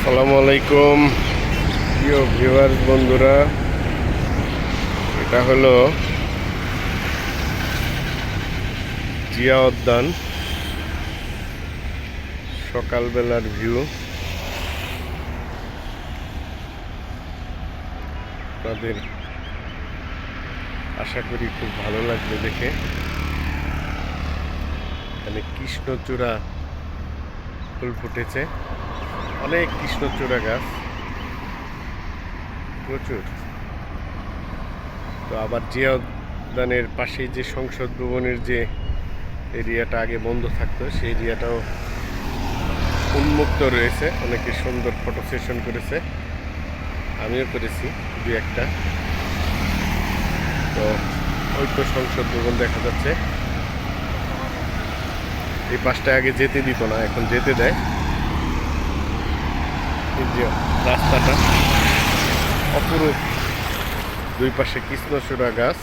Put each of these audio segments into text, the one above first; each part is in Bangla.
আসসালামু আলাইকুম। প্রিয় ভিউয়ার্স বন্ধুরা, এটা হলো জিয়া উদ্যান। সকালবেলার ভিউ আপনাদের আশা করি খুব ভালো লাগবে দেখে। এখানে কৃষ্ণচূড়া ফুল ফুটেছে। অনেক কৃষ্ণচূড়া গাছ। প্রচুর। তো আবার জিয়া পাশেই যে সংসদ ভবনের যে এরিয়াটা আগে বন্ধ থাকতো, সেই এরিয়াটাও উন্মুক্ত রয়েছে। অনেকে সুন্দর ফটো সেশন করেছে। আমিও করেছি দু একটা। তো ওই তো সংসদ ভবন দেখা যাচ্ছে। এই পাশটা আগে যেতে দিত না, এখন যেতে দেয়। এই যে রাস্তাটা, অপরূপ দুই পাশে কৃষ্ণচূড়া গাছ।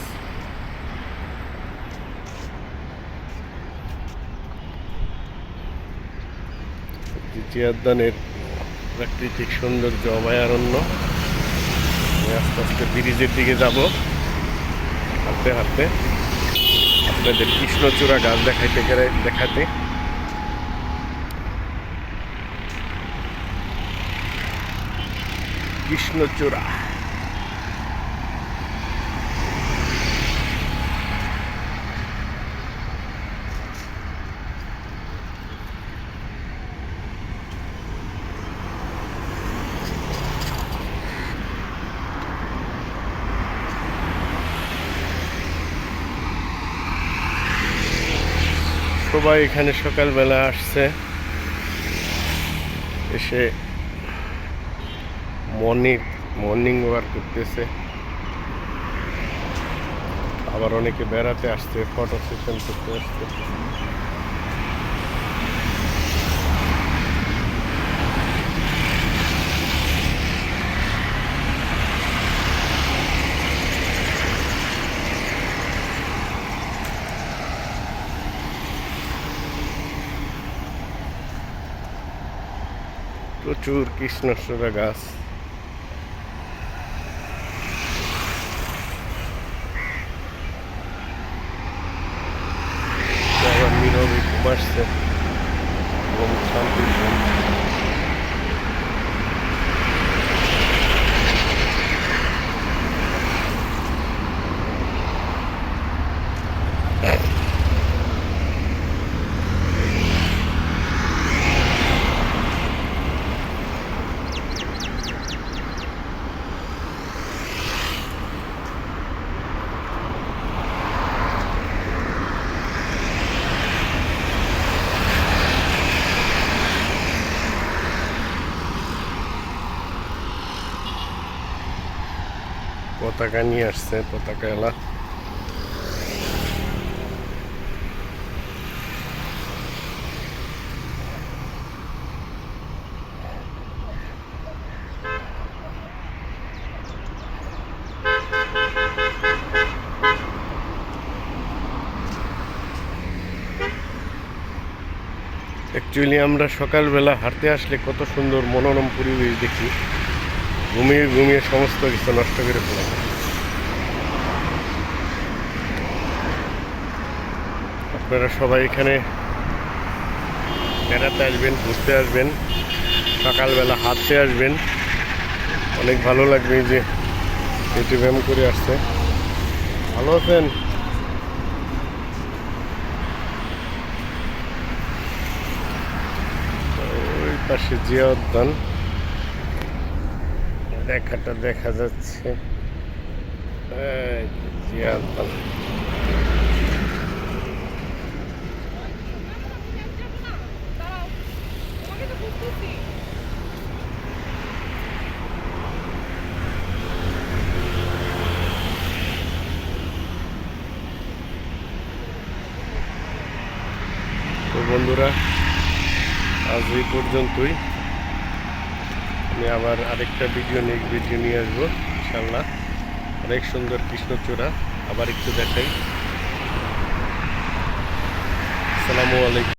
জিয়াদ্দানের প্রাকৃতিক সৌন্দর্য অভয়ারণ্য। আমি আস্তে আস্তে ব্রিজের দিকে যাব। হাঁটতে হাঁটতে আপনাদের কৃষ্ণচূড়া গাছ দেখাইতে গেলে দেখাতে কৃষ্ণচূড়া। সবাই এখানে সকালবেলা আসছে। এসে মর্নিং মর্নিং ওয়াক করতেছে। আবার অনেকে বেড়াতে আসছে ফটো সেশন করতে আসছে। প্রচুর কৃষ্ণচূড়া গাছ। Marcel. Long time. পতাকা নিয়ে আসছে, পতাকা এলা। অ্যাকচুয়ালি আমরা সকালবেলা হাঁটতে আসলে কত সুন্দর মনোরম পরিবেশ দেখি। ঘুমিয়ে ঘুমিয়ে সমস্ত কিছু নষ্ট করে ফেলা আপনারা সবাই এখানে বেড়াতে আসবেন, ঘুরতে আসবেন, সকালবেলা হাঁটতে আসবেন। অনেক ভালো লাগবে যে পেটে ব্যায়াম করে আসছে ভালো আছেন? ওই পাশে জিয়া উদ্যান দেখাটা দেখা যাচ্ছে। বন্ধুরা আজ এই পর্যন্তই। আমি আবার আরেকটা ভিডিও নেক্সট ভিডিও নিয়ে আসব, ইনশাল্লাহ। অনেক সুন্দর কৃষ্ণচূড়া। আবার একটু দেখাই। আসসালামু আলাইকুম।